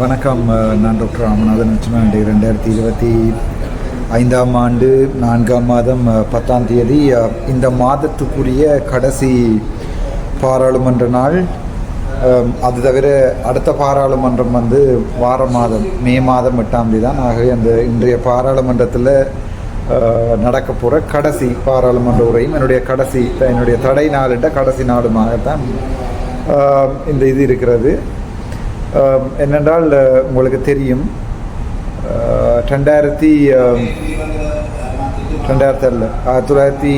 வணக்கம் நான் டாக்டர் ராமநாதன் லட்சுமணன் ரெண்டாயிரத்தி இருபத்தி ஐந்தாம் ஆண்டு நான்காம் மாதம் பத்தாம் தேதி இந்த மாதத்துக்குரிய கடைசி பாராளுமன்ற நாள். அது தவிர அடுத்த பாராளுமன்றம் வந்து வார மாதம் மே மாதம் எட்டாம் தேதி தான். ஆகவே அந்த இன்றைய பாராளுமன்றத்தில் நடக்க போகிற கடைசி பாராளுமன்ற உரையும் என்னுடைய கடைசி என்னுடைய தடை நாளிட்ட கடைசி நாளுமாகத்தான் இந்த இது இருக்கிறது. என்னென்றால் உங்களுக்கு தெரியும். ரெண்டாயிரத்தி ரெண்டாயிரத்தி அல்ல ஆயிரத்தி தொள்ளாயிரத்தி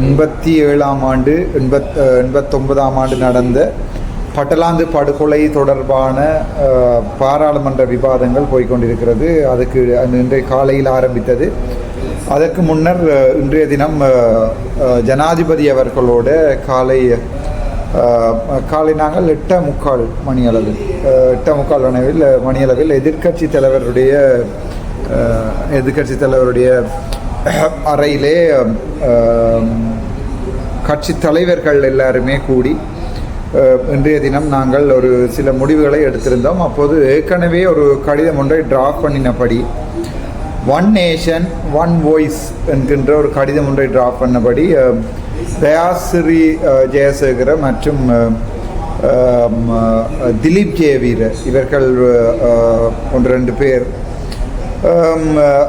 எண்பத்தி ஏழாம் ஆண்டு எண்பத் எண்பத்தொன்பதாம் ஆண்டு நடந்த பட்டலாந்து படுகொலை தொடர்பான பாராளுமன்ற விவாதங்கள் போய்க்கொண்டிருக்கிறது அதுக்கு இன்றைய காலையில் ஆரம்பித்தது. அதற்கு முன்னர் இன்றைய தினம் ஜனாதிபதி அவர்களோட காலை காலை நாங்கள் எட்ட முக்கால் மணி அளவில் எட்ட முக்கால் அளவில் மணியளவில் எதிர்க்கட்சி தலைவருடைய எதிர்கட்சி எதிர்க்கட்சி தலைவருடைய அறையிலே கட்சி தலைவர்கள் எல்லாருமே கூடி இன்றைய தினம் நாங்கள் ஒரு சில முடிவுகளை எடுத்திருந்தோம். அப்போது ஏற்கனவே ஒரு கடிதம் ஒன்றை டிராஃப்ட் பண்ணினபடி ஒன் நேஷன் ஒன் வாய்ஸ் என்கின்ற ஒரு கடிதம் ஒன்றை டிராப் பண்ணபடி அஹ், ஜெயசேகர மற்றும் திலீப் ஜெய திலீப் ஜெயவீர இவர்கள் ஒன்று ரெண்டு பேர்.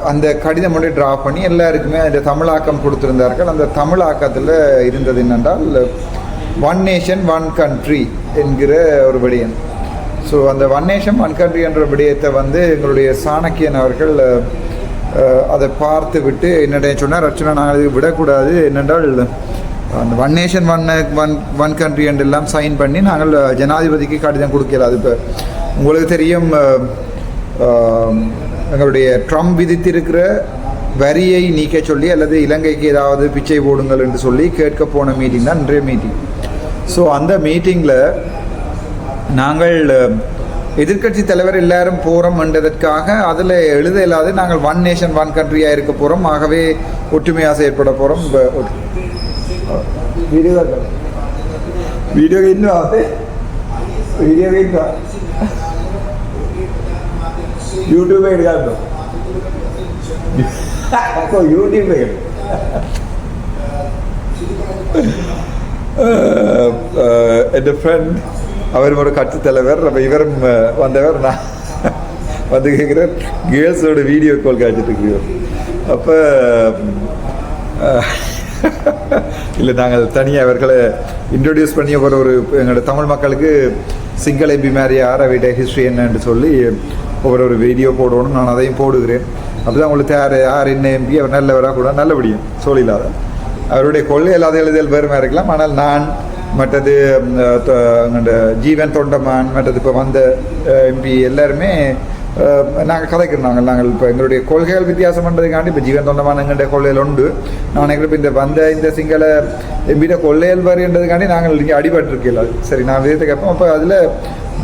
அந்த கடிதம் ஒன்றை ட்ரா பண்ணி எல்லாருக்குமே அந்த தமிழாக்கம் கொடுத்துருந்தார்கள். அந்த தமிழாக்கத்தில் இருந்தது என்னென்றால் ஒன் நேஷன் ஒன் கண்ட்ரி என்கிற ஒரு விடயம். ஸோ அந்த ஒன் நேஷன் ஒன் கண்ட்ரி என்ற விடயத்தை வந்து எங்களுடைய சாணக்கியன் அவர்கள் அதை பார்த்து விட்டு என்னடைய சொன்னார் ரச்சனா நாங்கள் இது விடக்கூடாது. என்னென்றால் one nation one one one country என்றெல்லாம் சைன் பண்ணி நாங்கள் ஜனாதிபதிக்கு கடிதம் கொடுக்கல அது இப்போ உங்களுக்கு தெரியும் எங்களுடைய ட்ரம்ப் விதித்திருக்கிற வரியை நீக்க சொல்லி அல்லது இலங்கைக்கு ஏதாவது பிச்சை போடுங்கள் என்று சொல்லி கேட்க போன மீட்டிங் தான் இன்றைய மீட்டிங் ஸோ அந்த மீட்டிங்கில் நாங்கள் எதிர்க்கட்சி தலைவர் எல்லாரும் போகிறோம் என்றதற்காக அதில் எழுத இல்லாது நாங்கள் ஒன் நேஷன் ஒன் கண்ட்ரியாக இருக்க போகிறோம் ஆகவே ஒற்றுமையாக செயற்பட போகிறோம் வீடியோ வீடியோ இன்னும் வீடியோ இன்னும் യൂട്യൂബ് എടുക്കാറുണ്ടോ അപ്പോൾ യൂട്യൂബ് എൻ്റെ ஃப்ரெண்ட் அவர் ஒரு கட்சி தலைவர் அப்போ இவரும் அஹ், வந்தவர் நான் வந்து கேட்குறேன் கேர்ள்ஸோட வீடியோ கால் காய்ச்சிட்டு இருக்கிறோம் அப்போ இல்லை நாங்கள் தனியாக அவர்களை இன்ட்ரடியூஸ் பண்ணி ஒரு ஒரு எங்களோட தமிழ் மக்களுக்கு சிங்கள எம்பி மாதிரி ஆரவிட ஹிஸ்ட்ரி என்னன்னு சொல்லி ஒவ்வொரு ஒரு வீடியோ போடணும் நான் அதையும் போடுகிறேன். அப்படிதான் உங்களுக்கு யார் யார் என்ன எம்பி அவர் நல்லவராக கூட நல்லபடியும் சொல்லில்லாத அவருடைய கொள்ளை இல்லாத எழுதியல் பெருமையாக இருக்கலாம். ஆனால் நான் மற்றது ஜீவன் தொண்டமான் மற்றது இப்போ வந்த எம்பி எல்லாருமே நாங்கள் கதைக்கிறோம் நாங்கள் நாங்கள் இப்போ எங்களுடைய கொள்கைகள் வித்தியாசம் பண்ணுறதுக்காண்டி இப்போ ஜீவன் தொண்டமான எங்களுடைய கொள்கைகள் உண்டு நான் எங்களுக்கு இப்போ இந்த வந்த இந்த சிங்கள எம்பிட கொள்ளையல் வரின்றதுக்காண்டி நாங்கள் இங்கே அடிபட்டிருக்கல சரி நான் விதத்தை கேட்போம் அப்போ அதில்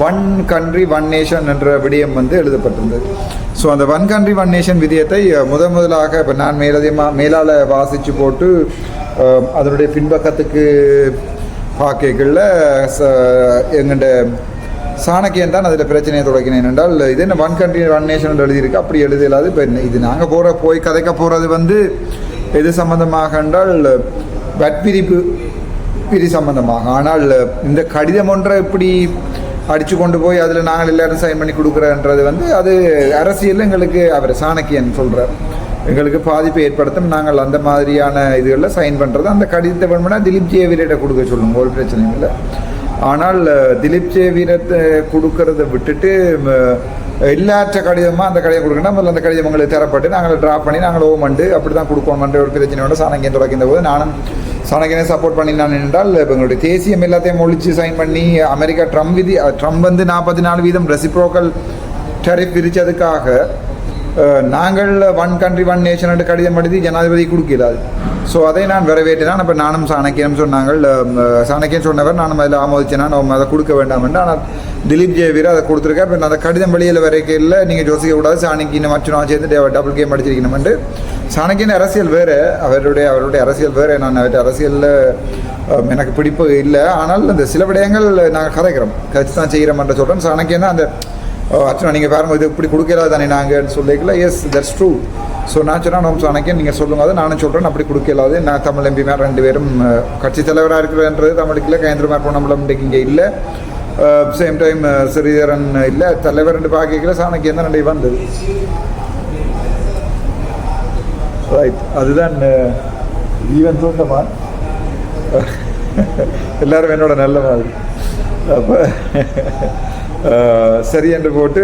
ஒன் கண்ட்ரி ஒன் நேஷன் என்ற விடயம் வந்து எழுதப்பட்டிருந்தது ஸோ அந்த ஒன் கண்ட்ரி ஒன் நேஷன் விதியத்தை முத முதன் முதலாக இப்போ நான் மேலதிகமாக மேலால் வாசித்து போட்டு அதனுடைய பின்பக்கத்துக்கு பார்க்கல எங்கள்கிட்ட சாணக்கியன் தான் அதில் பிரச்சனையை தொடக்கினேன் என்றால் இது என்ன ஒன் கண்ட்ரி ஒன் நேஷன் எழுதியிருக்கு? அப்படி எழுதலாது. இப்போ இது நாங்கள் போகிற போய் கதைக்க போகிறது வந்து எது சம்பந்தமாக என்றால் வட்பிரிப்பு பிரி சம்பந்தமாக. ஆனால் இந்த கடிதம் ஒன்றை இப்படி அடித்து கொண்டு போய் அதில் நாங்கள் எல்லாரும் சைன் பண்ணி கொடுக்குறன்றது வந்து அது அரசியலில் எங்களுக்கு அவர் சாணக்கியன் சொல்கிறார் எங்களுக்கு பாதிப்பை ஏற்படுத்தும் நாங்கள் அந்த மாதிரியான இதுகளில் சைன் பண்ணுறது அந்த கடிதத்தை வேணும்னா திலீப் ஜேவிரியிட்ட கொடுக்க சொல்லுங்க ஒரு பிரச்சனையும் இல்லை. ஆனால் திலீப் ஜே வீரத்தை கொடுக்கறத விட்டுட்டு இல்லாற்ற கடிதமாக அந்த கடிதம் கொடுக்கணும் முதல்ல அந்த கடிதம் எங்களுக்கு தரப்பட்டு நாங்கள் ட்ராப் பண்ணி நாங்கள் ஓமண்டு அப்படி தான் கொடுக்கணுமன்ற ஒரு பிரச்சனையோட சாணக்கியம் தொடக்கின்ற போது நானும் சாணக்கியனை சப்போர்ட் பண்ணினான் என்றால் இப்போ எங்களுடைய தேசியம் எல்லாத்தையும் ஒழிச்சு சைன் பண்ணி அமெரிக்கா ட்ரம்ப் விதி ட்ரம்ப் வந்து நாற்பத்தி நாலு வீதம் ரெசிப்ரோக்கல் டரிப் விரிச்சதுக்காக நாங்கள் ஒன் கண்ட்ரி ஒன் நேஷன் கடிதம் எழுதி ஜனாதிபதி கொடுக்கிறார் ஸோ அதை நான் வரவேற்றினான் அப்போ நானும் சாணக்கியம் சொன்னாங்கள் சாணக்கியம் சொன்னவர் நானும் அதில் ஆமோதிச்சேன். நம்ம அதை கொடுக்க வேண்டாம் என்று. ஆனால் திலீப் ஜெயவீர் அதை கொடுத்துருக்கேன் இப்போ அந்த கடிதம் வெளியில் வரைக்கையில் இல்லை. நீங்கள் யோசிக்க கூடாது. சாணக்கியம் மச்சுனா சேர்ந்து டபுள் கேம் அடிச்சிருக்கணும்னு சாணக்கியன் அரசியல் வேறு. அவருடைய அவருடைய அரசியல் வேறு. நான் அவருடைய அரசியலில் எனக்கு பிடிப்பு இல்லை. ஆனால் இந்த சில விடயங்கள் நாங்கள் கதைக்கிறோம். கட்சி தான் செய்கிறோம்ன்ற சொல்கிறோம் தான் அந்த அர்ச்சனா நீங்கள் பாருங்க இது இப்படி கொடுக்கல தானே நாங்கள் சொல்லிக்கல. எஸ் தட்ஸ் ட்ரூ ஸோ நான் சொன்னால் நம்ம நீங்கள் சொல்லுங்க. அதை நானும் சொல்கிறேன் அப்படி கொடுக்கலாது. நான் தமிழ் எம்பி மேர் ரெண்டு பேரும் கட்சி தலைவராக இருக்கிறன்றது தமிழுக்கு கேந்திர மேர் பொன்னம்பலம் இன்றைக்கு இங்கே இல்லை. சேம் டைம் ஸ்ரீதரன் இல்லை. தலைவர் ரெண்டு பார்க்கல சாணக்கியன் தான் ரெண்டு வந்தது. ரைட் அதுதான் ஈவன் தோட்டமா? எல்லாரும் என்னோட நல்ல மாதிரி. அப்போ சரி என்று போட்டு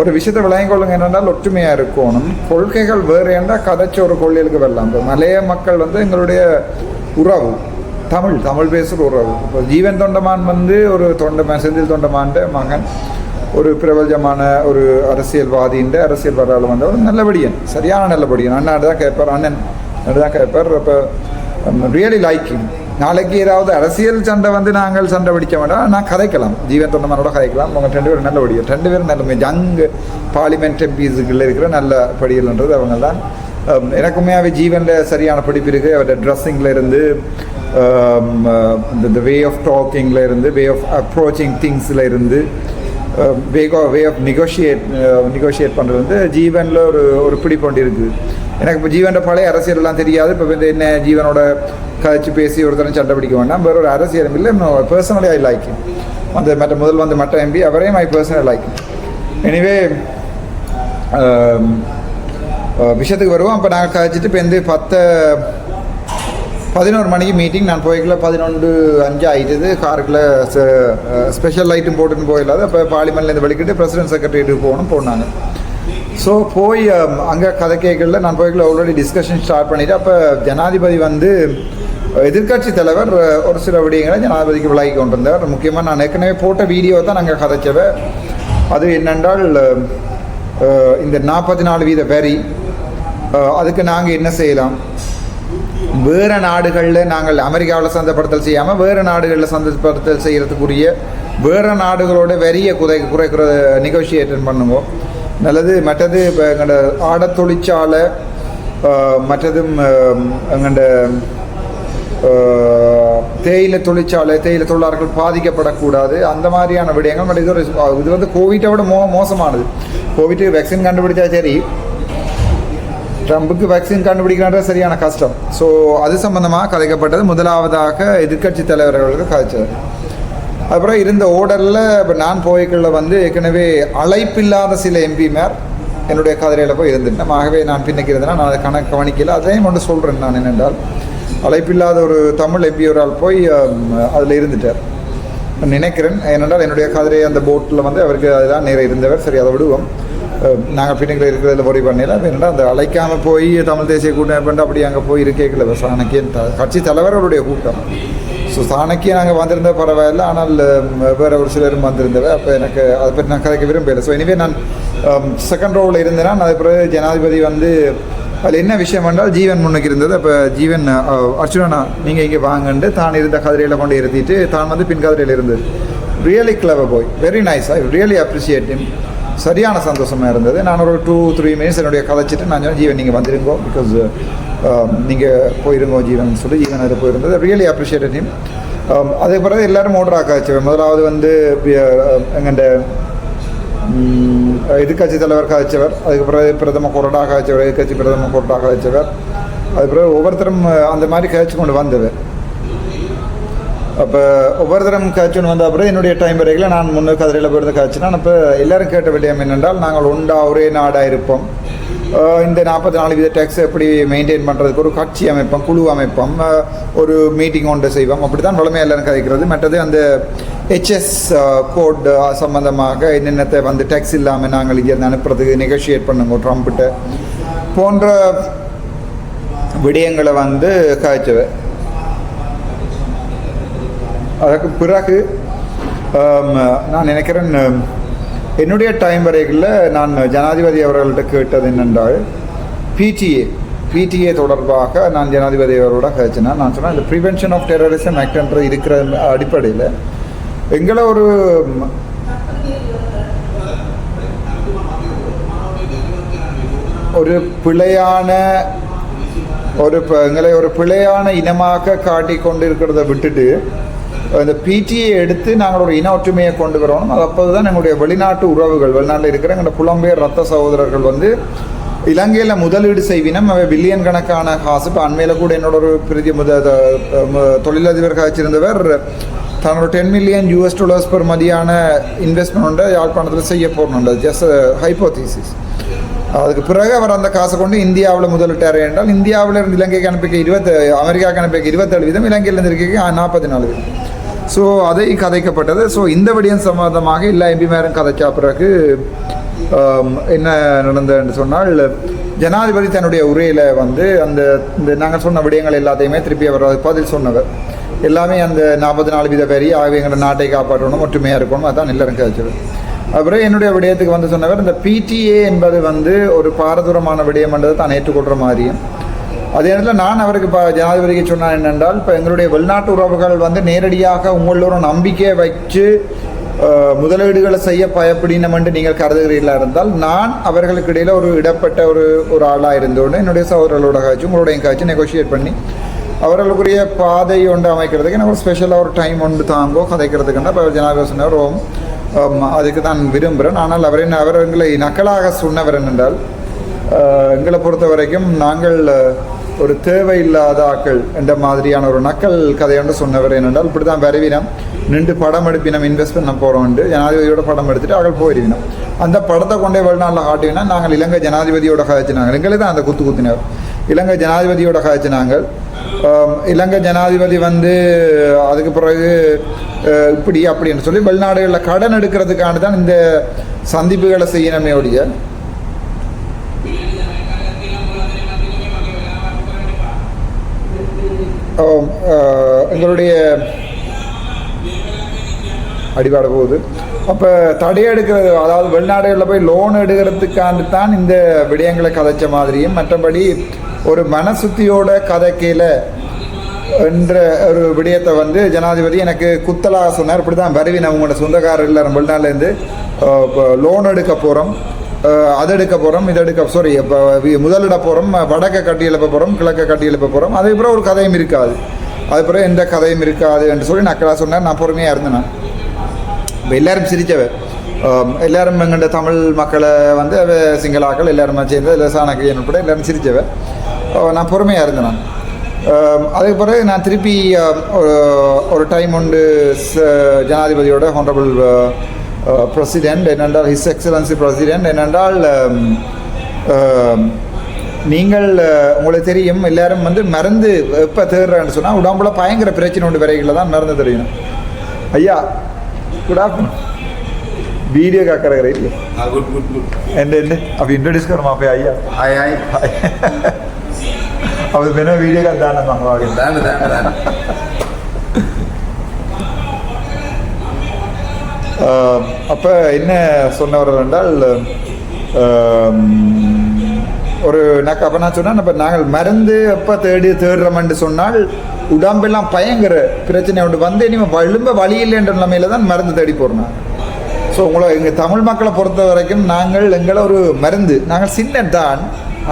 ஒரு விஷயத்தை விளங்கிக் கொள்ளுங்க. என்னென்னால் ஒற்றுமையாக இருக்கணும். கொள்கைகள் வேறு என்றால் கதைச்ச ஒரு கொள்கைகளுக்கு வரலாம். இப்போ மலைய மக்கள் வந்து எங்களுடைய உறவு தமிழ் தமிழ் பேசுகிற உறவு. இப்போ ஜீவன் தொண்டமான் வந்து ஒரு தொண்டமான் செந்தில் தொண்டமான்ட மகன் ஒரு பிரபலமான ஒரு அரசியல்வாதின்ற அரசியல் வரலாறு வந்தவர் நல்லபடியன் சரியான நல்லபடியன். அண்ணாடு தான் கேட்பார் அண்ணன் தான் கேட்பார். அப்போ ரியலி லைக்கிங் நாளைக்கு ஏதாவது அரசியல் சண்டை வந்து நாங்கள் சண்டை பிடிக்க வேண்டாம் நான் கதைக்கலாம். ஜீவன் தொண்டமானோட கதைக்கலாம். அவங்க ரெண்டு பேரும் நல்ல நல்லபடியும் ரெண்டு பேரும் நல்ல யங் பார்லிமெண்ட் எம்பிஸுக்குள்ள இருக்கிற நல்ல படிகள்ன்றது அவங்க தான் எனக்குமே அவை ஜீவனில் சரியான படிப்பு இருக்குது அவரோட ட்ரெஸ்ஸிங்கில் இருந்து இந்த வே ஆஃப் டாக்கிங்கில் இருந்து வே ஆஃப் அப்ரோச்சிங் திங்ஸில் இருந்து way way of negotiate negotiate பண்ணுறது வந்து ஜீவனில் ஒரு ஒரு பிடிப்பொண்டு இருக்குது. எனக்கு இப்போ ஜீவனோட பழைய அரசியலெல்லாம் தெரியாது. இப்போ வந்து என்ன ஜீவனோட கழிச்சு பேசி ஒருத்தரும் சண்டை பிடிக்க வேண்டாம். வேற ஒரு அரசியலும் இல்லை. பர்சனலி ஐ லைக் அந்த மற்ற முதல் வந்து மற்ற எம்பி அவரையும் ஐ பர்சனல் லைக் எனிவே விஷயத்துக்கு வருவோம். அப்போ நாங்கள் கழிச்சிட்டு இப்போ வந்து பத்து பதினோரு மணிக்கு மீட்டிங் நான் போய்க்கல பதினொன்று அஞ்சு ஆகிட்டது காருக்குள்ள ஸ்பெஷல் லைட்டும் போட்டுன்னு போயிடலாது. அப்போ பார்லிமெண்ட்லேருந்து வெளிக்கிட்டு பிரசிடென்ட் செக்ரட்டரியேட்டுக்கு போகணும் போனாங்க. ஸோ போய் um, அங்கே கதை கேட்கல நான் போய்க்கல ஆல்ரெடி டிஸ்கஷன் ஸ்டார்ட் பண்ணிவிட்டு அப்போ ஜனாதிபதி வந்து எதிர்க்கட்சி தலைவர் ஒரு சில விடயங்களை ஜனாதிபதிக்கு விலகி கொண்டிருந்தார். முக்கியமாக நான் ஏற்கனவே போட்ட வீடியோ தான் நாங்கள் கதைச்சவ. அது என்னென்றால் um, இந்த நாற்பத்தி நாலு வீத வரி அதுக்கு நாங்கள் என்ன செய்யலாம்? வேறு நாடுகளில் நாங்கள் அமெரிக்காவில் சந்தைப்படுத்தல் செய்யாமல் வேறு நாடுகளில் சந்தைப்படுத்தல் செய்கிறதுக்குரிய வேறு நாடுகளோட வரியை குறை குறைக்கிற நெகோஷியேஷன் பண்ணுவோம் நல்லது மற்றது இப்போ எங்களோட ஆட தொழிற்சாலை மற்றதும் எங்களோட தேயிலை தொழிற்சாலை தேயிலை தொழிலாளர்கள் பாதிக்கப்படக்கூடாது அந்த மாதிரியான விடயங்கள். பட் இது ஒரு இது வந்து கோவிட்டை விட மோ மோசமானது. கோவிட் வேக்சின் கண்டுபிடிச்சா சரி ட்ரம்புக்கு வேக்சின் கண்டுபிடிக்கிறது சரியான கஷ்டம். ஸோ அது சம்பந்தமாக கதைக்கப்பட்டது முதலாவதாக எதிர்க்கட்சி தலைவர்களுக்கு கதைச்சது அப்புறம் இருந்த ஓடலில் இப்போ நான் போய்களில் வந்து ஏற்கனவே அழைப்பில்லாத சில எம்பிமார் என்னுடைய கதிரையில் போய் இருந்துட்டேன் ஆகவே நான் பின்னிக்கிறதுனா நான் அதை கணக்கு கவனிக்கல. அதையும் ஒன்று சொல்கிறேன் நான் என்னென்றால் அழைப்பில்லாத ஒரு தமிழ் எம்பி ஒரு ஆள் போய் அதில் இருந்துட்டார். நினைக்கிறேன் ஏனென்றால் என்னுடைய கதிரை அந்த போட்டில் வந்து அவருக்கு அதுதான் நேரம் இருந்தவர். சரி அதை விடுவோம். நாங்கள் பின்னுக்கு இருக்கிறதுல பொறி பண்ணல. என்னடா அந்த அழைக்காமல் போய் தமிழ் தேசிய கூட்டம் அப்படி அங்கே போய் இருக்கேக்கல சாணக்கியன் கட்சி தலைவர்களுடைய கூட்டம். ஸோ சாணக்கியன் நாங்கள் வந்திருந்த பரவாயில்ல ஆனால் வேறு ஒரு சிலரும் வந்திருந்தவ. அப்போ எனக்கு அதை பற்றி நான் கதைக்க விரும்பலை ஸோ எனவே நான் செகண்ட் ரோவில் இருந்தேன்னா நான் அது பிறகு ஜனாதிபதி வந்து அதில் என்ன விஷயம் என்றால் ஜீவன் முன்னுக்கு இருந்தது. அப்போ ஜீவன் அர்ச்சுனா நீங்கள் இங்கே வாங்கண்டு தான் இருந்த கதிரையில் கொண்டு இருத்திட்டு தான் வந்து பின் கதிரையில் இருந்தது. ரியலி கிளவர் போய் very nice I really appreciate him. சரியான சந்தோஷமாக இருந்தது. நான் ஒரு டூ த்ரீ மினிட்ஸ் என்னுடைய கதைச்சிட்டு நான் சொன்னேன் ஜீவன் நீங்கள் வந்துருங்கோ பிகாஸ் um, நீங்கள் போயிருங்கோ ஜீவன் சொல்லி ஜீவன் அது போயிருந்தது. ரியலி அப்ரிஷியேட் ஹிம் அதே பிறகு எல்லாரும் ஓடுற ஆக்காச்சு. முதலாவது வந்து எங்கள்ட எதிர்கட்சி தலைவர் காய்ச்சவர். அதுக்கு பிறகு பிரதம கொறடா காய்ச்சவர் எதிர்கட்சி பிரதம கொறடா காய்ச்சவர். அது பிறகு ஒவ்வொருத்தரும் அந்த மாதிரி காய்ச்சி கொண்டு வந்தவர் அப்போ ஒவ்வொருத்தரும் காய்ச்சல் வந்த அப்புறம் என்னுடைய டைம் வரைக்கும் நான் முன்னே கதிரையில் போயிருந்து காய்ச்சினா அப்போ எல்லாரும் கேட்ட விடயம் என்னென்றால் நாங்கள் உண்டா ஒரே நாடாக இருப்போம். இந்த நாற்பத்தி நாலு வித டேக்ஸ் எப்படி மெயின்டைன் பண்ணுறதுக்கு ஒரு கட்சி அமைப்போம் குழு அமைப்போம் ஒரு மீட்டிங் ஒன்று செய்வோம். அப்படி தான் வளமையாக எல்லாரும் கதைக்கிறது. மற்றது அந்த ஹெச்எஸ் கோட் சம்மந்தமாக என்னென்னத்தை வந்து டேக்ஸ் இல்லாமல் நாங்கள் இங்கேருந்து அனுப்புறதுக்கு நெகோஷியேட் பண்ணுங்க ட்ரம்ப்கிட்ட போன்ற விடயங்களை வந்து காய்ச்சவை. அதற்கு பிறகு நான் நினைக்கிறேன் என்னுடைய டைம் வரைகளில் நான் ஜனாதிபதி அவர்கள்ட்ட கேட்டது என்னென்றால் பிடிஏ பிடிஏ தொடர்பாக நான் ஜனாதிபதி அவரோட கேச்சினேன் நான் சொன்னேன் இந்த ப்ரிவென்ஷன் ஆஃப் டெரரிசம் ஆக்ட்ன்ற இருக்கிற அடிப்படையில் எங்களை ஒரு ஒரு பிழையான ஒரு ப- எங்களை ஒரு பிழையான இனமாக காட்டி கொண்டு இருக்கிறத விட்டுட்டு அந்த பிடியை எடுத்து நாங்கள் ஒரு இன ஒற்றுமையை கொண்டு வரணும் அது அப்போது தான் எங்களுடைய வெளிநாட்டு உறவுகள் வெளிநாட்டில் இருக்கிற எங்களோட புலம்பெயர் ரத்த சகோதரர்கள் வந்து இலங்கையில் முதலீடு செய்வினம். அவை பில்லியன் கணக்கான காசு. இப்போ அண்மையில் கூட என்னோட ஒரு பிரதி முத த- ம- தொழிலதிபர் காய்ச்சிருந்தவர் தன்னோட ten million US dollars per மதியான இன்வெஸ்ட்மெண்ட்டை யாழ்ப்பாணத்தில் செய்ய போகணுண்டு ஜஸ்ட் ஹைப்போதீசிஸ் அதுக்கு பிறகு அவர் அந்த காசை கொண்டு இந்தியாவில் முதலிட்டார் என்றால் இந்தியாவில் இருந்து இலங்கைக்கு அனுப்பிக்க இருபத்தி அமெரிக்காவுக்கு அனுப்பிக்க இருபத்தேழு வீதம் இலங்கையிலிருந்து இருக்க நாற்பத்தி நாலு வீதம். ஸோ அதை கதைக்கப்பட்டது. ஸோ இந்த விடயம் சம்பந்தமாக எல்லா எம்பிமாரும் கதைச்சா பிறகு um, என்ன நடந்ததுன்னு சொன்னால் ஜனாதிபதி தன்னுடைய உரையில் வந்து அந்த இந்த நாங்கள் சொன்ன விடயங்கள் எல்லாத்தையுமே திருப்பி அவர் பதில் சொன்னவர். எல்லாமே அந்த நாற்பத்தி நாலு வீத வரி ஆகவே எங்களோட நாட்டை காப்பாற்றணும் ஒற்றுமையாக இருக்கணும் அதான் எல்லாரும் கதைச்சது. அப்புறம் என்னுடைய விடயத்துக்கு வந்து சொன்னவர் இந்த பிடிஏ என்பது வந்து ஒரு பாரதூரமான விடயம் என்றதை தான் ஏற்றுக்கொள்கிற மாதிரியும் அதே நேரத்தில் நான் அவருக்கு இப்போ ஜனாதிபதிக்கு சொன்னேன் என்னென்றால் இப்போ எங்களுடைய வெளிநாட்டு உறவுகள் வந்து நேரடியாக உங்களோட நம்பிக்கையை வச்சு முதலீடுகளை செய்ய பயப்படினமென்று நீங்கள் கருதுகிறீர்களா இருந்தால் நான் அவர்களுக்கு இடையில் ஒரு இடப்பட்ட ஒரு ஒரு ஆளாக இருந்தோன்னு என்னுடைய சகோதரர்களோட காய்ச்சி உங்களுடைய காய்ச்சி நெகோஷியேட் பண்ணி அவர்களுக்குரிய பாதை ஒன்று அமைக்கிறதுக்கு எனக்கு ஒரு ஸ்பெஷலாக ஒரு டைம் ஒன்று தாங்கோ கதைக்கிறதுக்குன்னா இப்போ ஜனாதிபதி சொன்னவர் அதுக்கு தான் விரும்புகிறேன் ஆனால் அவரை அவர் எங்களை நக்கலாக சொன்னவர் என்னென்றால் எங்களை பொறுத்த வரைக்கும் நாங்கள் ஒரு தேவையில்லாத ஆக்கள் என்ற மாதிரியான ஒரு நக்கல் கதையொன்று சொன்னவர் என்னென்றால் இப்படி தான் வரவினம். நின்று படம் எடுப்பினம் இன்வெஸ்ட் பண்ண போகிறோம்ண்டு ஜனாதிபதியோட படம் எடுத்துட்டு அவர்கள் போயிடுவினோம் அந்த படத்தை கொண்டே வெளிநாட்டில் காட்டுவினா நாங்கள் இலங்கை ஜனாதிபதியோட காய்ச்சினாங்க எங்களை தான் அந்த குத்து குத்தினர். இலங்கை ஜனாதிபதியோட காய்ச்சினாங்க இலங்கை ஜனாதிபதி வந்து அதுக்கு பிறகு இப்படி அப்படின்னு சொல்லி வெளிநாடுகளில் கடன் எடுக்கிறதுக்கான தான் இந்த சந்திப்புகளை செய்யணுமே ஒழிய எங்களுடைய அடிபாட போகுது. அப்போ தடையெடுக்கிறது அதாவது வெளிநாடுகளில் போய் லோன் எடுக்கிறதுக்காண்டு தான் இந்த விடயங்களை கதைச்ச மாதிரியும் மற்றபடி ஒரு மனசுத்தியோட கதைக்கையில் என்ற ஒரு விடயத்தை வந்து ஜனாதிபதி எனக்கு குத்தலாக சொன்னார். இப்படி தான் வருவின் அவங்களோட சொந்தக்காரர் எல்லாரும் வெளிநாட்டிலேருந்து லோன் எடுக்க போகிறோம் அதை எடுக்க போகிறோம் இதை எடுக்க சாரி இப்போ முதலிட போகிறோம் வடக்க கட்டி எழுப்ப போகிறோம் கிழக்க கட்டி எழுப்ப போகிறோம் அதுக்கப்புறம் ஒரு கதையும் இருக்காது. அதுக்கப்புறம் எந்த கதையும் இருக்காது என்று சொல்லி நக்கலாக சொன்னார். நான் பொறுமையாக இருந்தேன் நான். இப்போ எல்லாரும் சிரித்தவர் எல்லாரும் எங்கள்ட தமிழ் மக்களை வந்து சிங்களாக்கள் எல்லாரும் சேர்ந்து இல்லை சாணக்கியன் உட்பட எல்லாரும் சிரித்தவ நான் பொறுமையாக இருந்தேன் நான். அதுக்கு பிறகு நான் திருப்பி ஒரு- ஒரு டைம் உண்டு ஜனாதிபதியோட ஹானரபிள் Uh, பிரசிடெண்ட் ஏனென்றால் ஹிஸ் எக்ஸலன்சி பிரசிடெண்ட் ஏனென்றால் um, um, நீங்கள் uh, உங்களுக்கு தெரியும் எல்லாரும் வந்து மறந்து எப்போ தேடுறான்னு சொன்னால் உடம்புல பயங்கர பிரச்சனை உண்டு விரைகளில் தான் மருந்து தெரியும். ஐயா குட் ஆஃப்டர்நூன் வீடியோ காக்கிற ரைட் குட் குட் குட் என்ன என்ன? அப்படி இன்ட்ரடியூஸ் கரும் அப்போ ஐயா? ஹாய் ஹாய் ஹாய் அவர் வேணும் வீடியோ கால் தானே வாங்க. தானே தானே தானே. அப்போ என்ன சொன்ன என்றால் ஒரு நான் அப்போ நான் சொன்னால் இப்போ நாங்கள் மருந்து எப்போ தேடி தேடுறோம்னு சொன்னால் உடம்பெல்லாம் பயங்கர பிரச்சனை உண்டு. வந்து இனிமேல் எழும்ப வழி இல்லைன்ற நிலைமையில தான் மருந்து தேடி போகிறோம் ஸோ உங்களை எங்கள் தமிழ் மக்களை பொறுத்த வரைக்கும் நாங்கள் எங்களை ஒரு மருந்து. நாங்கள் சின்ன தான்.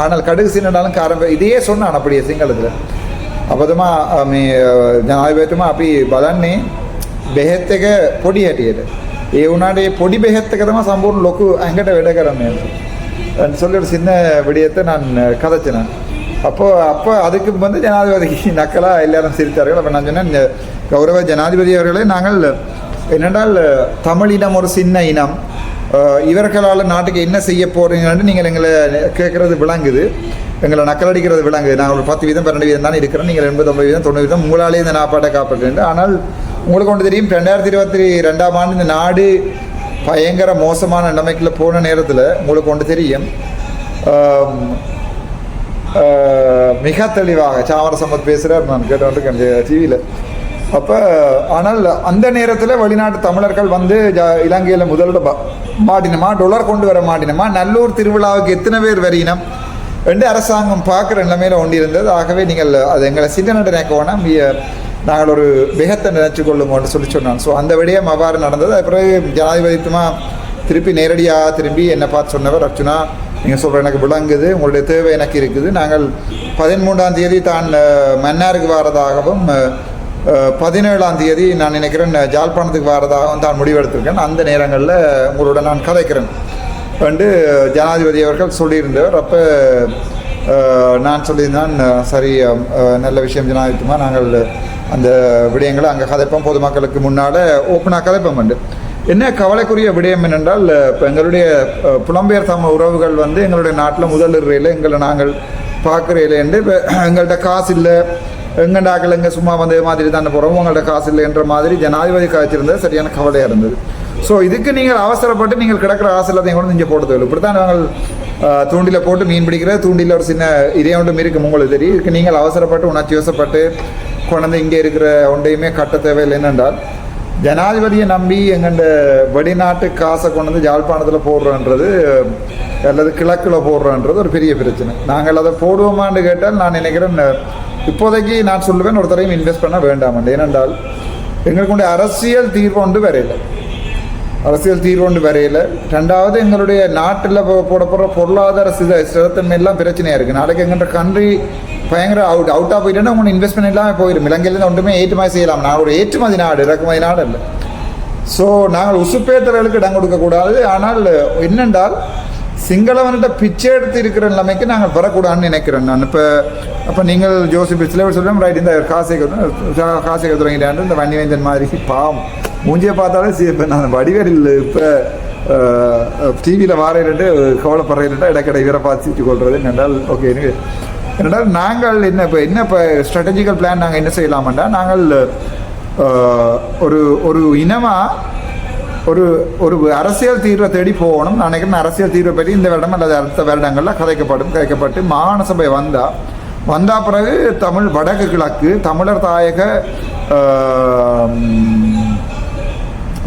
ஆனால் கடுகு சின்னனாலும் காரம் இதையே சொன்னான் அப்படியே சிங்களத்தில். అబద్ధమా మీ జనాధిపత్యమా అవి బలాన్ని బెహెత్తగా పొడి హటియరు ඒ වුණාට ඒ පොඩි බෙහෙත් එක තමයි සම්පූර්ණ ලොකු ඇඟට වැඩ කරන්නේ. அப்படின்னு சொல்லி ஒரு சின்ன விடயத்தை நான் கதைச்சினேன் அப்போ அப்போ அதுக்கு வந்து ஜனாதிபதிக்கு நக்கலா எல்லாரும் சிரித்தார்கள் அப்போ நான் சொன்னேன் "இந்த கௌரவ ஜனாதிபதி அவர்களே நாங்கள் என்னென்றால் தமிழ் இனம் ஒரு சின்ன இனம் அஹ், இவர்களால் நாட்டுக்கு என்ன செய்ய போறீங்கன்னு நீங்கள் எங்களை கேட்குறது விளங்குது எங்களை நக்கலடிக்கிறது விளங்குது நாங்கள் ஒரு பத்து வீதம் பன்னெண்டு வீதம் தான் இருக்கிறோம் நீங்கள் எண்பத்தொம்பது வீதம் தொண்ணூறு வீதம் உங்களாலே இந்த நாப்பாட்டை காப்பாற்றுறேன் ஆனால் உங்களுக்கு ஒன்று தெரியும் ரெண்டாயிரத்தி இருபத்தி ரெண்டாம் ஆண்டு இந்த நாடு பயங்கர மோசமான நிலைமைக்குள்ள போன நேரத்தில் உங்களுக்கு ஒன்று தெரியும். மிக தெளிவாக சாமர சம்பத் பேசுகிறார் நான் கேட்டு டிவியில் அப்போ ஆனால் அந்த நேரத்தில் வெளிநாட்டு தமிழர்கள் வந்து ஜ இலங்கையில் முதலிட ப- மாட்டினமா டொலர் கொண்டு வர மாட்டினமா நல்லூர் திருவிழாவுக்கு எத்தனை பேர் வரையினம் ரெண்டு அரசாங்கம் பார்க்குற நிலைமையில் ஒன்று இருந்தது ஆகவே நீங்கள் அது எங்களை சிந்தனை நினைக்க வேணாம். நாங்கள் ஒரு வேகத்தை நினைச்சு கொள்ளுங்கன்னு சொல்லி சொன்னான் ஸோ அந்த விடயம் அவ்வாறு நடந்தது. அப்புறம் ஜனாதிபதித்துமா திருப்பி நேரடியாக திரும்பி என்னை பார்த்து சொன்னவர் அர்ச்சுனா நீங்கள் சொல்கிற எனக்கு விளங்குது உங்களுடைய தேவை எனக்கு இருக்குது. நாங்கள் பதிமூன்றாம் தேதி தான் மன்னாருக்கு வாரதாகவும் பதினேழாம் தேதி நான் நினைக்கிறேன் ஜாழ்ப்பாணத்துக்கு வாரதாகவும் தான் முடிவெடுத்திருக்கேன். அந்த நேரங்களில் உங்களோட நான் கதைக்கிறேன். வந்து ஜனாதிபதி அவர்கள் சொல்லியிருந்தவர். அப்போ நான் சொல்லியிருந்தான் சரி நல்ல விஷயம் ஜனாதிபதிமா நாங்கள் அந்த விடயங்களை அங்கே கதைப்போம். பொதுமக்களுக்கு முன்னால் ஓப்பனாக கதைப்போம் உண்டு என்ன கவலைக்குரிய விடயம் என்னென்றால் இப்போ எங்களுடைய புலம்பெயர் தமிழ் உறவுகள் வந்து எங்களுடைய நாட்டில் முதலிறையில் எங்களை நாங்கள் பார்க்குறையில் என்று இப்போ எங்கள்கிட்ட காசு இல்லை. எங்கண்டாக்கள் எங்கே சும்மா வந்த மாதிரி தானே போகிறோம் உங்கள்கிட்ட காசு இல்லைன்ற மாதிரி ஜனாதிபதி காய்ச்சிருந்தது சரியான கவலையாக இருந்தது. ஸோ இதுக்கு நீங்கள் அவசரப்பட்டு நீங்கள் கிடக்கிற ஆசை எல்லாத்தையும் கூட நீங்கள் போட்டு இப்படி தான் நாங்கள் தூண்டில போட்டு மீன் பிடிக்கிற தூண்டில ஒரு சின்ன இதே ஒன்றும் இருக்கும் உங்களுக்கு தெரியும். இதுக்கு நீங்கள் அவசரப்பட்டு உணர்ச்சி வசப்பட்டு கொண்டு இங்கே இருக்கிற ஒன்றையுமே கட்ட தேவையில்லை என்னென்றால் ஜனாதிபதியை நம்பி எங்கண்ட வெளிநாட்டு காசை கொண்டு வந்து ஜாழ்ப்பாணத்தில் போடுறோன்றது அல்லது கிழக்கில் போடுறோன்றது ஒரு பெரிய பிரச்சனை. நாங்கள் அதை போடுவோமான்னு கேட்டால் நான் நினைக்கிறேன் இப்போதைக்கு நான் சொல்லுவேன் ஒருத்தரையும் இன்வெஸ்ட் பண்ண வேண்டாம் ஏனென்றால் எங்களுக்கு அரசியல் தீர்வு ஒன்று இல்லை. அரசியல் தீர்வு ஒன்று ரெண்டாவது எங்களுடைய நாட்டில் போடப்படுற பொருளாதார சித சிரத்தன்மை எல்லாம் பிரச்சனையாக இருக்குது நாளைக்கு எங்கள்கிட்ட கண்ட்ரி பயங்கர அவுட் அவுட்டாக போயிட்டேன்னா உங்கள் இன்வெஸ்ட்மெண்ட் எல்லாமே போயிடும் இலங்கையிலேருந்து ஒன்றுமே ஏற்றுமதி செய்யலாம். நான் ஒரு ஏற்றுமதி நாடு இறக்குமதி நாடு இல்லை ஸோ நாங்கள் உசுப்பேற்றர்களுக்கு இடம் கொடுக்கக்கூடாது ஆனால் என்னென்றால் சிங்களவன்கிட்ட பிச்சை எடுத்து இருக்கிற நிலைமைக்கு நாங்கள் வரக்கூடாதுன்னு நினைக்கிறேன் நான். இப்போ அப்போ நீங்கள் ஜோசிப் பிச்சில் பேர் ரைட் இந்த காசை காசை தொடங்கிட்டாண்டு இந்த வன்னிவேந்தன் மாதிரி. பாவம். மூஞ்சியை பார்த்தாலே சரி இப்போ நான் வடிவேலில் இப்போ டிவியில் வாரையிட்டு கவலைப்படுறேன்ட்டா இடக்கடை வீரை பார்த்து கொள்வது என்றால் ஓகே எனவே நாங்கள் என்ன இப்போ என்ன இப்போ ஸ்ட்ராட்டஜிக்கல் பிளான் நாங்கள் என்ன செய்யலாம்டா நாங்கள் ஒரு ஒரு இனமாக ஒரு ஒரு அரசியல் தீர்வை தேடி போகணும். நான் நினைக்கிறேன் அரசியல் தீர்வை பற்றி இந்த வருடம் அல்லது அடுத்த வருடங்களில் கதைக்கப்படும் கதைக்கப்பட்டு மாகாண சபை வந்தால் வந்தால் பிறகு தமிழ் வடக்கு கிழக்கு தமிழர் தாயக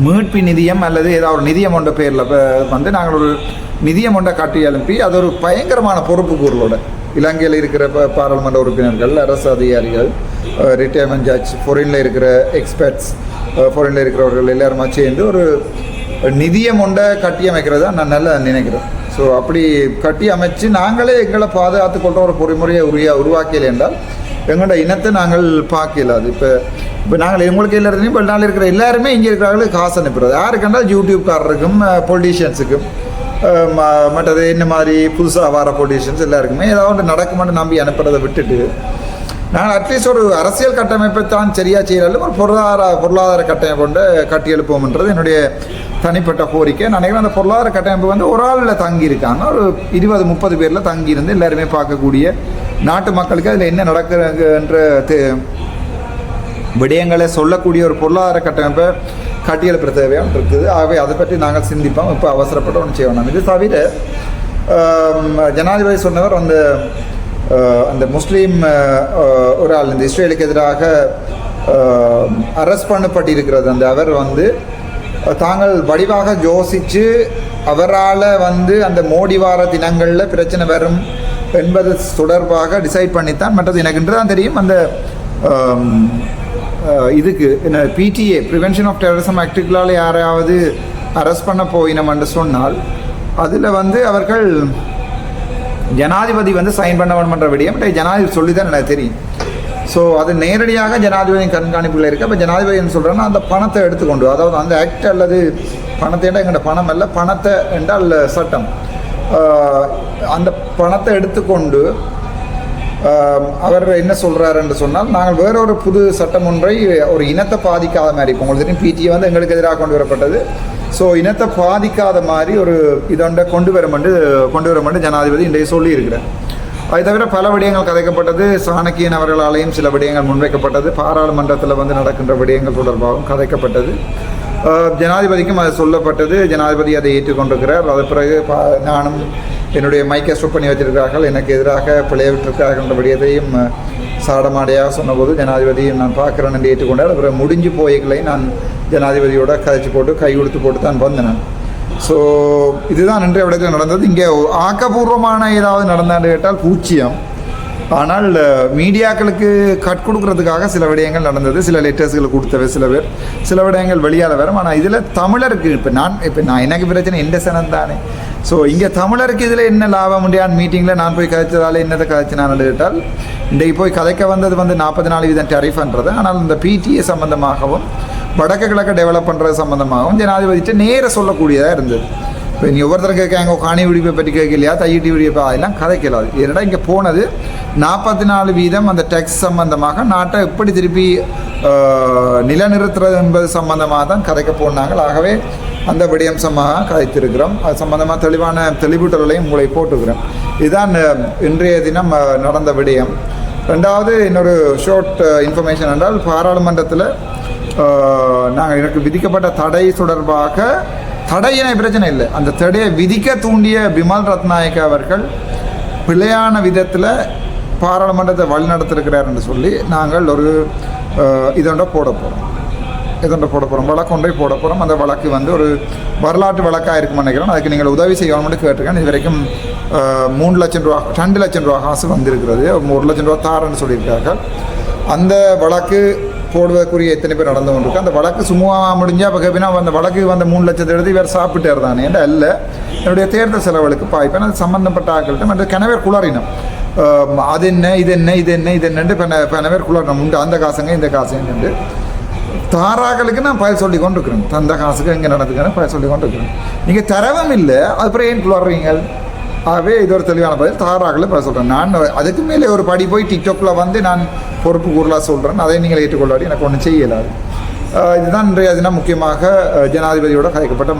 மீட்பு நிதியம் அல்லது ஏதாவது ஒரு நிதியம் கொண்ட பேரில் வந்து நாங்கள் ஒரு நிதியம் ஒன்றை காட்டி அனுப்பி அது ஒரு பயங்கரமான பொறுப்பு கூறலோட இலங்கையில் இருக்கிற இப்போ பாராளுமன்ற உறுப்பினர்கள் அரசு அதிகாரிகள் ரிட்டையர்மெண்ட் ஜட்ஜ் ஃபொரினில் இருக்கிற எக்ஸ்பர்ட்ஸ் ஃபொரினில் இருக்கிறவர்கள் எல்லாருமா சேர்ந்து ஒரு நிதியம் ஒன்றை கட்டி அமைக்கிறதா நான் நல்லா நினைக்கிறேன். ஸோ அப்படி கட்டி அமைச்சு நாங்களே எங்களை பாதுகாத்து கொள்கிற ஒரு பொறிமுறையை உரிய உருவாக்கல என்றால் எங்களோட இனத்தை நாங்கள் பார்க்கல அது இப்போ இப்போ நாங்கள் உங்களுக்கு இல்லை இப்போ நாள் இருக்கிற எல்லாருமே இங்கே இருக்கிறவங்களுக்கு காசு அனுப்புறது. யாருக்கென்றால் யூடியூப்காரருக்கும் பொலிட்டீஷியன்ஸுக்கும் மற்றது என்ன மாதிரி புதுசாக வர பொலிட்டீஷியன்ஸ் எல்லாருக்குமே ஏதாவது ஒன்று நடக்குமான்னு நம்பி அனுப்புறதை விட்டுட்டு நாங்கள் அட்லீஸ்ட் ஒரு அரசியல் கட்டமைப்பை தான் சரியாக செய்யலாலும் ஒரு பொருளாதார பொருளாதார கட்டமைப்பு கொண்டு கட்டி எழுப்போம்ன்றது என்னுடைய தனிப்பட்ட கோரிக்கை. நான் நினைக்கிறேன் அந்த பொருளாதார கட்டமைப்பு வந்து ஒரு ஆளில் தங்கியிருக்காங்க ஒரு இருபது முப்பது பேரில் தங்கியிருந்து எல்லாருமே பார்க்கக்கூடிய நாட்டு மக்களுக்கு அதில் என்ன நடக்குதுன்ற விடயங்களை சொல்லக்கூடிய ஒரு பொருளாதார கட்டமைப்பை கட்டியெழுப்புற தேவையாக இருக்குது. ஆகவே அதை பற்றி நாங்கள் சிந்திப்போம். இப்போ அவசரப்பட்டு ஒன்று செய்ய வேண்டாம் இது தவிர ஜனாதிபதி சொன்னவர் அந்த அந்த முஸ்லீம் ஒரு ஆள் இந்த இஸ்ரேலுக்கு எதிராக அரெஸ்ட் பண்ணப்பட்டிருக்கிறது. அந்த அவர் வந்து தாங்கள் வடிவாக யோசித்து அவரால் வந்து அந்த மோடி வார தினங்களில் பிரச்சனை வரும் என்பது தொடர்பாக டிசைட் பண்ணித்தான். மற்றது எனக்கு இன்று தான் தெரியும். அந்த இதுக்கு என்ன பிடிஏ ப்ரிவென்ஷன் ஆஃப் டெரரிசம் ஆக்டுகளால் யாரையாவது அரெஸ்ட் பண்ண போயினோம் என்று சொன்னால் அதில் வந்து அவர்கள் ஜனாதிபதி வந்து சைன் பண்ண வேணுமன்ற விடயம் ஜனாதிபதி சொல்லி தான் எனக்கு தெரியும். ஸோ அது நேரடியாக ஜனாதிபதியின் கண்காணிப்பில் இருக்குது அப்போ ஜனாதிபதி என்ன சொல்கிறேன்னா அந்த பணத்தை எடுத்துக்கொண்டு அதாவது அந்த ஆக்ட் அல்லது பணத்தை என்றால் பணம் அல்ல பணத்தை என்றால் சட்டம். அந்த பணத்தை எடுத்துக்கொண்டு அவர் என்ன சொல்றாரு என்று சொன்னால் நாங்கள் வேற ஒரு புது சட்டம் ஒன்றை ஒரு இனத்தை பாதிக்காத மாதிரி இப்போ உங்களுக்கு தெரியும் பிடிஏ வந்து எங்களுக்கு எதிராக கொண்டு வரப்பட்டது. ஸோ இனத்தை பாதிக்காத மாதிரி ஒரு இதொன்றை கொண்டு வரும் கொண்டு வரும் ஜனாதிபதி இன்றைய சொல்லி அதை தவிர பல விடயங்கள் கதைக்கப்பட்டது. சாணக்கியன் அவர்களாலேயும் சில விடயங்கள் முன்வைக்கப்பட்டது. பாராளுமன்றத்தில் வந்து நடக்கின்ற விடயங்கள் தொடர்பாகவும் கதைக்கப்பட்டது. ஜனாதிபதிக்கும் அது சொல்லப்பட்டது. ஜனாதிபதி அதை ஏற்றுக்கொண்டிருக்கிறார். அது பிறகு பா- நானும் என்னுடைய மைக்கை ஸ்டோப் பண்ணி வச்சிருக்கிறார்கள். எனக்கு எதிராக பிழையவிட்டிருக்கிறார்கள் என்ற விடயத்தையும் சாடமாடையாக சொன்னபோது ஜனாதிபதியும் நான் பார்க்குறேன் என்று ஏற்றுக்கொண்டார். அப்புறம் முடிஞ்சு போய்களை நான் ஜனாதிபதியோட கதைச்சு போட்டு கை கொடுத்து போட்டு தான் வந்தேன் ஸோ இதுதான் இன்றைய விடத்தில் நடந்தது. இங்கே ஆக்கப்பூர்வமான ஏதாவது நடந்தான்னு கேட்டால் பூச்சியம். ஆனால் மீடியாக்களுக்கு கட் கொடுக்கறதுக்காக சில விடயங்கள் நடந்தது. சில லெட்டர்ஸ்களை கொடுத்தவை சில பேர். சில விடயங்கள் வெளியால் வரும் ஆனால் இதில் தமிழருக்கு இப்போ நான் இப்போ நான் எனக்கு பிரச்சனை எந்த சனம் தானே ஸோ இங்கே தமிழருக்கு இதில் என்ன லாபம் உண்டியான் மீட்டிங்கில் நான் போய் கதைச்சதால என்னதை கதைச்சு நான் கேட்டால் இன்றைக்கு போய் கதைக்க வந்தது வந்து நாற்பத்தி நாலு வீதம் டெரிஃப்ன்றது ஆனால் இந்த பிடிஏ சம்மந்தமாகவும் வடக்கு கிழக்கு டெவலப் பண்ணுறது சம்மந்தமாகவும் ஜனாதிபதிட்டு நேர சொல்லக்கூடியதாக இருந்தது. இப்போ நீ ஒவ்வொருத்தரும் கேட்காங்க காணி விடிப்பை பற்றி கேட்கலையா? தையிட்டி விடிப்பா அதெல்லாம் கதைக்கலாது ஏன்னா இங்கே போனது? நாற்பத்தி நாலு வீதம் அந்த டேக்ஸ் சம்பந்தமாக நாட்டை எப்படி திருப்பி நிலநிறுத்துறது என்பது சம்பந்தமாக தான் கதைக்க போனாங்க ஆகவே அந்த விடியம்சமாக கதைத்திருக்கிறோம். அது சம்பந்தமாக தெளிவான தெளிவூட்டல்களையும் உங்களை போட்டுக்கிறோம் இதுதான் இன்றைய தினம் நடந்த விடயம். ரெண்டாவது இன்னொரு ஷார்ட் இன்ஃபர்மேஷன் என்றால் பாராளுமன்றத்தில் நாங்கள் எனக்கு விதிக்கப்பட்ட தடை தொடர்பாக தடையின பிரச்சனை இல்லை. அந்த தடையை விதிக்க தூண்டிய பிமல் ரத்நாயக் அவர்கள் பிழையான விதத்தில் பாராளுமன்றத்தை வழிநடத்திருக்கிறார் என்று சொல்லி நாங்கள் ஒரு இதோட போட போகிறோம் இதொண்ட போட போகிறோம் வழக்கு ஒன்றை போட போகிறோம் அந்த வழக்கு வந்து ஒரு வரலாற்று வழக்காக இருக்கும்னு நினைக்கிறோம் அதுக்கு நீங்கள் உதவி செய்யணும்னு கேட்டிருக்கேன். இது வரைக்கும் மூணு லட்சம் ரூபா ரெண்டு லட்சம் ரூபா காசு வந்திருக்கிறது. ஒரு லட்சம் ரூபா தாரன்னு சொல்லியிருக்கார்கள். அந்த வழக்கு போடுவதற்குரிய எத்தனை பேர் நடந்து கொண்டிருக்கு அந்த வழக்கு சும்மா முடிஞ்சால் இப்போ கேப்பினா அந்த வழக்கு வந்த மூணு லட்சத்தை எடுத்து இவர் சாப்பிட்டார் தானே என்ற இல்லை என்னுடைய தேர்தல் செலவுகளுக்கு பாய்ப்பேன். அது சம்மந்தப்பட்ட ஆக்கள்கிட்ட மற்ற கணவர் குளறினம். அது என்ன இது என்ன இது என்ன இது என்னன்ட்டு இப்போ பேர் குளறினம். உண்டு. அந்த காசுங்க இந்த காசுங்கன்ட்டு தாராக்களுக்கு நான் பயல் சொல்லி கொண்டு இருக்கிறேன் தந்த காசுக்கு எங்கே நடந்துக்கிறேன் பயல் சொல்லி கொண்டு இருக்கிறேன் நீங்கள் தரவும் இல்லை அப்புறம் ஏன் வர்றீங்க ஆகவே இது ஒரு தெளிவான பதில். தாராக்களை பதில் சொல்கிறேன் நான் அதுக்கு மேலே ஒரு படி போய் டிக்டாக்கில் வந்து நான் பொறுப்பு கூறலாக சொல்கிறேன் அதை நீங்கள் ஏற்றுக்கொள்ளாடி எனக்கு ஒன்றும் செய்யலாது. இதுதான் இன்றைய தினம் முக்கியமாக ஜனாதிபதியோட கதைக்கப்பட்ட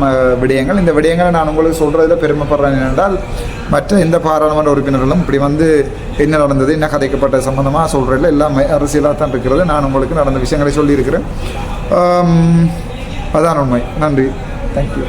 விடயங்கள். இந்த விடயங்களை நான் உங்களுக்கு சொல்கிறதுல பெருமைப்படுறேன் என்றால் மற்ற எந்த பாராளுமன்ற உறுப்பினர்களும் இப்படி வந்து என்ன நடந்தது என்ன கதைக்கப்பட்ட சம்மந்தமாக சொல்கிறதில்ல எல்லாம் அரசியலாக தான் இருக்கிறது. நான் உங்களுக்கு நடந்த விஷயங்களை சொல்லியிருக்கிறேன். அதான் உண்மை. நன்றி. தேங்க்யூ